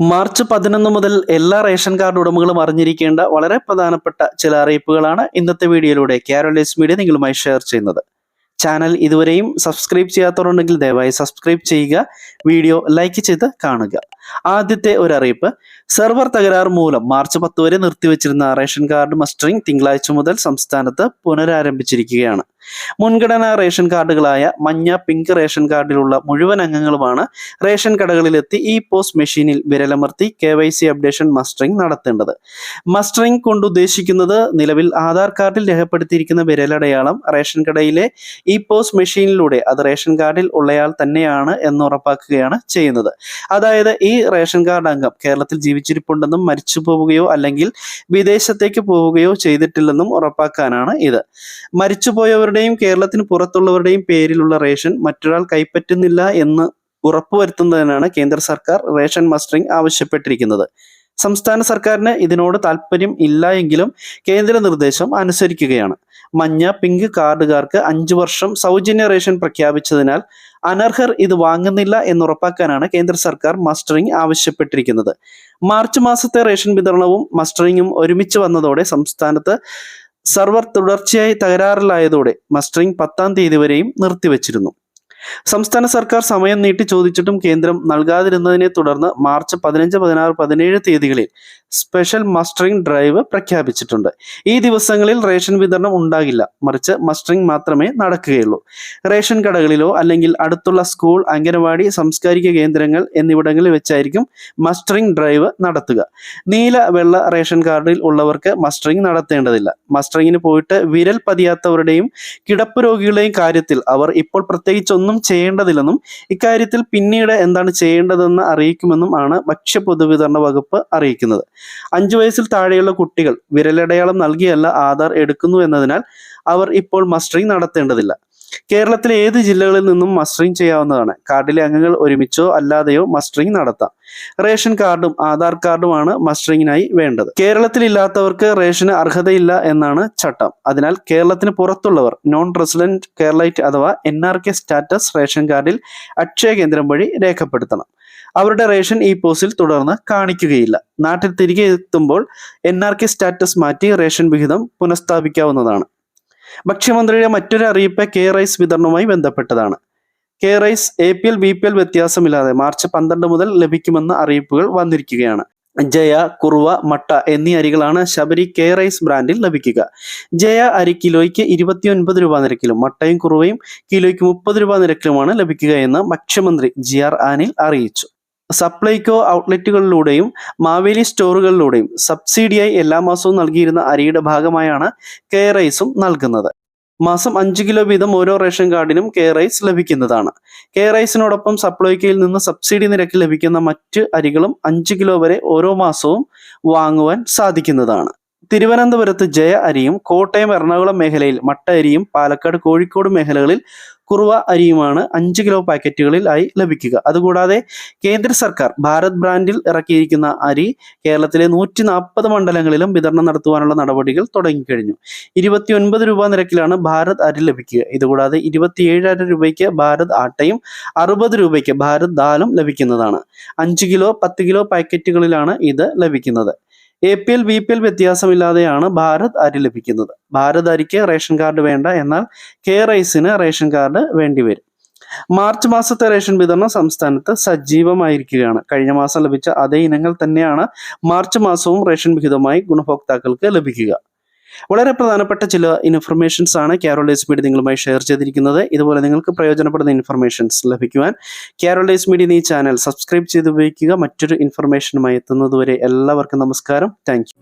March പതിനൊന്ന് മുതൽ എല്ലാ റേഷൻ കാർഡ് ഉടമകളും അറിഞ്ഞിരിക്കേണ്ട വളരെ പ്രധാനപ്പെട്ട ചില അറിയിപ്പുകളാണ് ഇന്നത്തെ വീഡിയോയിലൂടെ കാരോലൈസ് മീഡിയ നിങ്ങളുമായി ഷെയർ ചെയ്യുന്നത്. ചാനൽ ഇതുവരെയും സബ്സ്ക്രൈബ് ചെയ്യാത്തവരുണ്ടെങ്കിൽ ദയവായി സബ്സ്ക്രൈബ് ചെയ്യുക വീഡിയോ ലൈക്ക് ചെയ്ത് കാണുക. ആദ്യത്തെ ഒരു അറിയിപ്പ് സെർവർ തകരാർ മൂലം മാർച്ച് പത്ത് വരെ നിർത്തിവച്ചിരുന്ന റേഷൻ കാർഡ് മസ്റ്ററിംഗ് തിങ്കളാഴ്ച മുതൽ സംസ്ഥാനത്ത് പുനരാരംഭിച്ചിരിക്കുകയാണ്. മുൻഗണനാ റേഷൻ കാർഡുകളായ മഞ്ഞ പിങ്ക് റേഷൻ കാർഡിലുള്ള മുഴുവൻ അംഗങ്ങളുമാണ് റേഷൻ കടകളിലെത്തി ഈ പോസ്റ്റ് മെഷീനിൽ വിരലമർത്തി K Y C updation mustering നടത്തേണ്ടത്. മസ്റ്ററിംഗ് കൊണ്ട് ഉദ്ദേശിക്കുന്നത് നിലവിൽ ആധാർ കാർഡിൽ രേഖപ്പെടുത്തിയിരിക്കുന്ന വിരലടയാളം റേഷൻ കടയിലെ ഇ പോസ്റ്റ് മെഷീനിലൂടെ അത് റേഷൻ കാർഡിൽ ഉള്ളയാൾ തന്നെയാണ് എന്ന് ഉറപ്പാക്കുകയാണ് ചെയ്യുന്നത്. അതായത് ഈ റേഷൻ കാർഡ് അംഗം കേരളത്തിൽ ജീവിച്ചിരിപ്പുണ്ടെന്നും മരിച്ചു പോവുകയോ അല്ലെങ്കിൽ വിദേശത്തേക്ക് പോവുകയോ ചെയ്തിട്ടില്ലെന്നും ഉറപ്പാക്കാനാണ് ഇത്. മരിച്ചുപോയവരുടെയും കേരളത്തിന് പുറത്തുള്ളവരുടെയും പേരിലുള്ള റേഷൻ മറ്റൊരാൾ കൈപ്പറ്റുന്നില്ല എന്ന് ഉറപ്പുവരുത്തുന്നതിനാണ് കേന്ദ്ര സർക്കാർ റേഷൻ മസ്റ്ററിംഗ് ആവശ്യപ്പെട്ടിരിക്കുന്നത്. സംസ്ഥാന സർക്കാരിന് ഇതിനോട് താല്പര്യം ഇല്ല എങ്കിലും കേന്ദ്ര നിർദ്ദേശം അനുസരിക്കുകയാണ്. മഞ്ഞ പിങ്ക് കാർഡുകാർക്ക് അഞ്ചു വർഷം സൗജന്യ റേഷൻ പ്രഖ്യാപിച്ചതിനാൽ അനർഹർ ഇത് വാങ്ങുന്നില്ല എന്നുറപ്പാക്കാനാണ് കേന്ദ്ര സർക്കാർ മസ്റ്ററിംഗ് ആവശ്യപ്പെട്ടിരിക്കുന്നത്. മാർച്ച് മാസത്തെ റേഷൻ വിതരണവും മസ്റ്ററിംഗും ഒരുമിച്ച് വന്നതോടെ സംസ്ഥാനത്ത് സർവർ തുടർച്ചയായി തകരാറിലായതോടെ മസ്റ്ററിംഗ് പത്താം തീയതി വരെയും നിർത്തിവച്ചിരുന്നു. സംസ്ഥാന സർക്കാർ സമയം നീട്ടി ചോദിച്ചിട്ടും കേന്ദ്രം നൽകാതിരുന്നതിനെ തുടർന്ന് മാർച്ച് പതിനഞ്ച് പതിനാറ് പതിനേഴ് തീയതികളിൽ സ്പെഷ്യൽ മസ്റ്ററിംഗ് ഡ്രൈവ് പ്രഖ്യാപിച്ചിട്ടുണ്ട്. ഈ ദിവസങ്ങളിൽ റേഷൻ വിതരണം ഉണ്ടാകില്ല. മറിച്ച് മസ്റ്ററിംഗ് മാത്രമേ നടക്കുകയുള്ളൂ. റേഷൻ കടകളിലോ അല്ലെങ്കിൽ അടുത്തുള്ള സ്കൂൾ അംഗനവാടി സാംസ്കാരിക കേന്ദ്രങ്ങൾ എന്നിവിടങ്ങളിൽ വെച്ചായിരിക്കും മസ്റ്ററിംഗ് ഡ്രൈവ് നടത്തുക. നീല വെള്ള റേഷൻ കാർഡിൽ ഉള്ളവർക്ക് മസ്റ്ററിംഗ് നടത്തേണ്ടതില്ല. മസ്റ്ററിംഗിന് പോയിട്ട് വിരൽ പതിയാത്തവരുടെയും കിടപ്പ് രോഗികളുടെയും കാര്യത്തിൽ അവർ ഇപ്പോൾ പ്രത്യേകിച്ച് ഒന്നും ചെയ്യേണ്ടതില്ലെന്നും ഇക്കാര്യത്തിൽ പിന്നീട് എന്താണ് ചെയ്യേണ്ടതെന്ന് അറിയിക്കുമെന്നും ആണ് ഭക്ഷ്യ പൊതുവിതരണ വകുപ്പ് അറിയിക്കുന്നത്. അഞ്ചു വയസ്സിൽ താഴെയുള്ള കുട്ടികൾ വിരലടയാളം നൽകിയല്ല ആധാർ എടുക്കുന്നു എന്നതിനാൽ അവർ ഇപ്പോൾ മസ്റ്ററിംഗ് നടത്തേണ്ടതില്ല. കേരളത്തിലെ ഏത് ജില്ലകളിൽ നിന്നും മസ്റ്ററിംഗ് ചെയ്യാവുന്നതാണ്? കാർഡിലെ അംഗങ്ങൾ ഒരുമിച്ചോ അല്ലാതെയോ മസ്റ്ററിംഗ് നടത്താം. റേഷൻ കാർഡും ആധാർ കാർഡുമാണ് മസ്റ്ററിംഗിനായി വേണ്ടത്. കേരളത്തിൽ ഇല്ലാത്തവർക്ക് റേഷന് അർഹതയില്ല എന്നാണ് ചട്ടം. അതിനാൽ കേരളത്തിന് പുറത്തുള്ളവർ നോൺ റെസിഡന്റ് കേരളൈറ്റ് അഥവാ N R K status ration കാർഡിൽ അക്ഷയ കേന്ദ്രം വഴി രേഖപ്പെടുത്തണം. അവരുടെ റേഷൻ ഈ പോസ്റ്റിൽ തുടർന്ന് കാണിക്കുകയില്ല. നാട്ടിൽ തിരികെ എത്തുമ്പോൾ എൻ ആർ കെ സ്റ്റാറ്റസ് മാറ്റി റേഷൻ വിഹിതം പുനഃസ്ഥാപിക്കാവുന്നതാണ്. ഭക്ഷ്യമന്ത്രിയുടെ മറ്റൊരു അറിയിപ്പ് കെ റൈസ് വിതരണവുമായി ബന്ധപ്പെട്ടതാണ്. K rice A P L B P L വ്യത്യാസമില്ലാതെ മാർച്ച് പന്ത്രണ്ട് മുതൽ ലഭിക്കുമെന്ന അറിയിപ്പുകൾ വന്നിരിക്കുകയാണ്. ജയ കുറുവ മട്ട എന്നീ അരികളാണ് ശബരി കെ റൈസ് ബ്രാൻഡിൽ ലഭിക്കുക. ജയ അരി കിലോയ്ക്ക് ഇരുപത്തി ഒൻപത് രൂപ നിരക്കിലും മട്ടയും കുറുവയും കിലോയ്ക്ക് മുപ്പത് രൂപ നിരക്കിലുമാണ് ലഭിക്കുക എന്ന് ഭക്ഷ്യമന്ത്രി ജി ആർ ആനിൽ അറിയിച്ചു. സപ്ലൈകോ ഔട്ട്ലെറ്റുകളിലൂടെയും മാവേലി സ്റ്റോറുകളിലൂടെയും സബ്സിഡിയായി എല്ലാ മാസവും നൽകിയിരുന്ന അരിയുടെ ഭാഗമായാണ് കെ റൈസും നൽകുന്നത്. മാസം അഞ്ച് കിലോ വീതം ഓരോ റേഷൻ കാർഡിനും കെ റൈസ് ലഭിക്കുന്നതാണ്. കെ റൈസിനോടൊപ്പം സപ്ലൈകോയിൽ നിന്ന് സബ്സിഡി നിരക്കിൽ ലഭിക്കുന്ന മറ്റ് അരികളും അഞ്ച് കിലോ വരെ ഓരോ മാസവും വാങ്ങുവാൻ സാധിക്കുന്നതാണ്. തിരുവനന്തപുരത്ത് ജയ അരിയും കോട്ടയം എറണാകുളം മേഖലയിൽ മട്ട അരിയും പാലക്കാട് കോഴിക്കോട് മേഖലകളിൽ കുറുവ അരിയുമാണ് അഞ്ച് കിലോ പാക്കറ്റുകളിൽ ആയി ലഭിക്കുക. അതുകൂടാതെ കേന്ദ്ര സർക്കാർ ഭാരത് ബ്രാൻഡിൽ ഇറക്കിയിരിക്കുന്ന അരി കേരളത്തിലെ നൂറ്റി നാൽപ്പത് മണ്ഡലങ്ങളിലും വിതരണം നടത്തുവാനുള്ള നടപടികൾ തുടങ്ങിക്കഴിഞ്ഞു. ഇരുപത്തി ഒൻപത് രൂപ നിരക്കിലാണ് ഭാരത് അരി ലഭിക്കുക. ഇതുകൂടാതെ ഇരുപത്തിയേഴര രൂപയ്ക്ക് ഭാരത് ആട്ടയും അറുപത് രൂപയ്ക്ക് ഭാരത് ദാലും ലഭിക്കുന്നതാണ്. അഞ്ച് കിലോ പത്ത് കിലോ പാക്കറ്റുകളിലാണ് ഇത് ലഭിക്കുന്നത്. A P L B P L വ്യത്യാസമില്ലാതെയാണ് Bharat അരി ലഭിക്കുന്നത്. ഭാരത് അരിക്ക് റേഷൻ കാർഡ് വേണ്ട എന്നാൽ കെ റൈസിന് റേഷൻ കാർഡ് വേണ്ടിവരും മാർച്ച് മാസത്തെ റേഷൻ വിതരണം സംസ്ഥാനത്ത് സജീവമായിരിക്കുകയാണ്. കഴിഞ്ഞ മാസം ലഭിച്ച അതേ ഇനങ്ങൾ തന്നെയാണ് മാർച്ച് മാസവും റേഷൻ വിഹിതമായി ഗുണഭോക്താക്കൾക്ക് ലഭിക്കുക. വളരെ പ്രധാനപ്പെട്ട ചില ഇൻഫർമേഷൻസ് ആണ് കാരോളൈസ് മീഡിയ നിങ്ങളുമായി ഷെയർ ചെയ്തിരിക്കുന്നത്. ഇതുപോലെ നിങ്ങൾക്ക് പ്രയോജനപ്പെടുന്ന ഇൻഫർമേഷൻസ് ലഭിക്കുവാൻ കാരോളൈസ് മീഡിയ ഈ ചാനൽ സബ്സ്ക്രൈബ് ചെയ്ത് ഉപയോഗിക്കുക. മറ്റൊരു ഇൻഫർമേഷനുമായി എത്തുന്നതുവരെ എല്ലാവർക്കും നമസ്കാരം. താങ്ക്